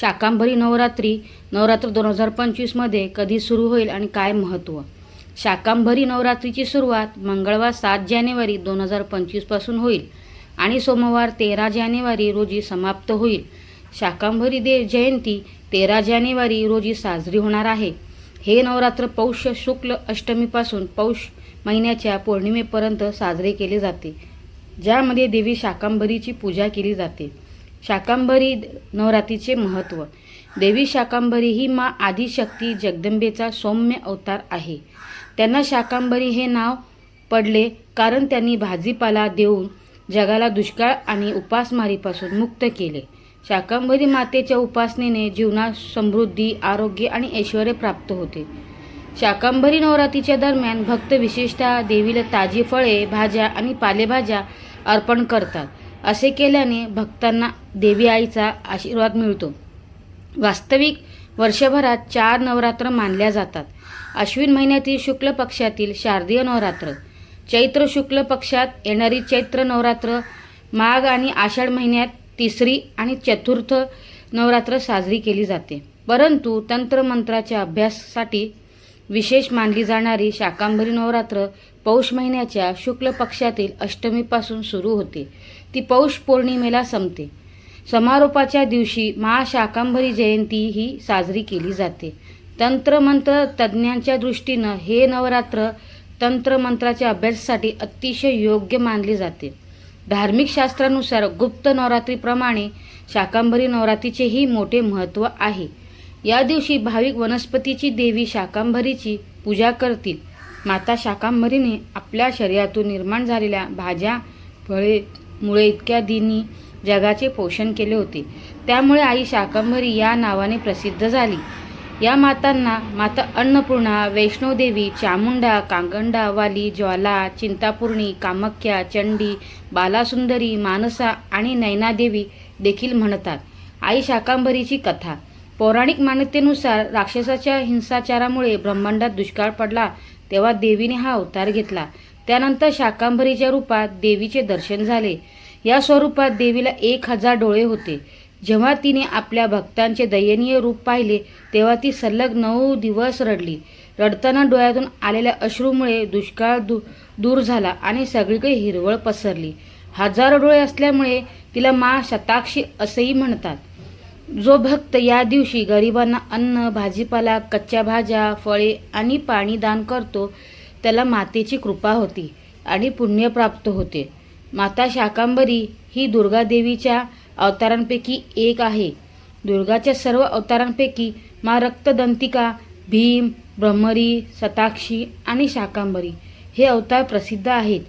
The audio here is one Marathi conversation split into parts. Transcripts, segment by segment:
शाकांभरी नवरात्री नवरात्र दोन हजार पंचवीसमध्ये कधी सुरू होईल आणि काय महत्त्व शाकांभरी नवरात्रीची सुरुवात मंगळवार सात जानेवारी दोन हजार पंचवीसपासून होईल आणि सोमवार तेरा जानेवारी रोजी समाप्त होईल. शाकांभरी देव जयंती तेरा जानेवारी रोजी साजरी होणार आहे. हे नवरात्र पौष शुक्ल अष्टमीपासून पौष महिन्याच्या पौर्णिमेपर्यंत साजरे केले जाते ज्यामध्ये देवी शाकांभरीची पूजा केली जाते. शाकांबरी नवरात्रीचे महत्त्व. देवी शाकांबरी ही मा आदिशक्ती जगदंबेचा सौम्य अवतार आहे. त्यांना शाकांबरी हे नाव पडले कारण त्यांनी भाजीपाला देऊन जगाला दुष्काळ आणि उपासमारीपासून मुक्त केले. शाकांबरी मातेच्या उपासनेने जीवनात समृद्धी आरोग्य आणि ऐश्वर प्राप्त होते. शाकांबरी नवरात्रीच्या दरम्यान भक्त विशेषतः देवीला ताजी फळे भाज्या आणि पालेभाज्या अर्पण करतात. असे केल्याने भक्तांना देवी आईचा आशीर्वाद मिळतो. वास्तविक वर्षभरात चार नवरात्र मानल्या जातात. अश्विन महिन्यातील शुक्ल पक्षातील शारदीय नवरात्र चैत्र शुक्ल पक्षात येणारी चैत्र नवरात्र माघ आणि आषाढ महिन्यात तिसरी आणि चतुर्थ नवरात्र साजरी केली जाते. परंतु तंत्रमंत्राच्या अभ्यासासाठी विशेष मानली जाणारी शाकांभरी नवरात्र पौष महिन्याच्या शुक्ल पक्षातील अष्टमीपासून सुरू होते. ती पौष पौर्णिमेला संपते. समारोपाच्या दिवशी महाशाकांभरी जयंती ही साजरी केली जाते. तंत्रमंत्र तज्ज्ञांच्या दृष्टीनं हे नवरात्र तंत्रमंत्राच्या अभ्यासासाठी अतिशय योग्य मानले जाते. धार्मिक शास्त्रानुसार गुप्त नवरात्रीप्रमाणे शाकांभरी नवरात्रीचेही मोठे महत्त्व आहे. या दिवशी भाविक वनस्पतीची देवी शाकांबरीची पूजा करतील. माता शाकांबरीने आपल्या शरीरातून निर्माण झालेल्या भाज्या फळे मुळे इतक्या दिनी जगाचे पोषण केले होते. त्यामुळे आई शाकांबरी या नावाने प्रसिद्ध झाली. या मातांना माता अन्नपूर्णा वैष्णोदेवी चामुंडा कांगंडा वाली ज्वाला चिंतापूर्णी कामख्या चंडी बालासुंदरी मानसा आणि नैनादेवी देखील म्हणतात. आई शाकांबरीची कथा. पौराणिक मान्यतेनुसार राक्षसाच्या हिंसाचारामुळे ब्रह्मांडात दुष्काळ पडला तेव्हा देवीने हा अवतार घेतला. त्यानंतर शाकांभरीच्या रूपात देवीचे दर्शन झाले. या स्वरूपात देवीला एक हजार डोळे होते. जेव्हा तिने आपल्या भक्तांचे दयनीय रूप पाहिले तेव्हा ती सलग नऊ दिवस रडली. रडताना डोळ्यातून आलेल्या अश्रूमुळे दुष्काळ दू दूर झाला आणि सगळीकडे हिरवळ पसरली. हजारो डोळे असल्यामुळे तिला मा शताक्षी असेही म्हणतात. जो भक्त या दिवशी गरिबांना अन्न भाजीपाला कच्च्या भाज्या फळे आणि पाणी दान करतो त्याला मातेची कृपा होती आणि पुण्य प्राप्त होते. माता शाकांबरी ही दुर्गादेवीच्या अवतारांपैकी एक आहे. दुर्गाच्या सर्व अवतारांपैकी मा रक्तदंतिका भीम ब्रह्मरी सताक्षी आणि शाकांबरी हे अवतार प्रसिद्ध आहेत.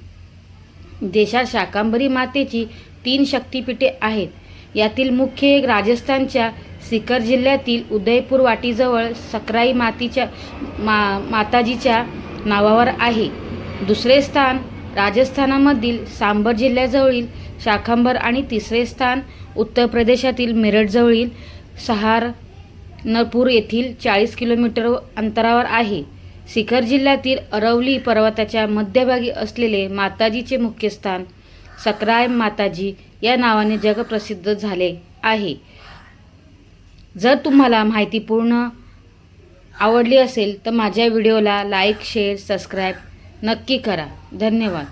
देशात शाकांबरी मातेची तीन शक्तिपीठे आहेत. यातील मुख्य एक राजस्थानच्या सिकर जिल्ह्यातील उदयपूर वाटीजवळ सकराई मातीच्या मा माताजीच्या नावावर आहे. दुसरे स्थान राजस्थानामधील सांबर जिल्ह्याजवळील शाखांबर आणि तिसरे स्थान उत्तर प्रदेशातील मेरठजवळील सहारनपूर येथील चाळीस किलोमीटर अंतरावर आहे. सिकर जिल्ह्यातील अरवली पर्वताच्या मध्यभागी असलेले माताजीचे मुख्य स्थान सकराय माताजी या नावाने जगप्रसिद्ध झाले आहे. जर तुम्हाला माहितीपूर्ण आवडली असेल तर माझ्या व्हिडिओला लाईक शेअर सबस्क्राईब नक्की करा. धन्यवाद.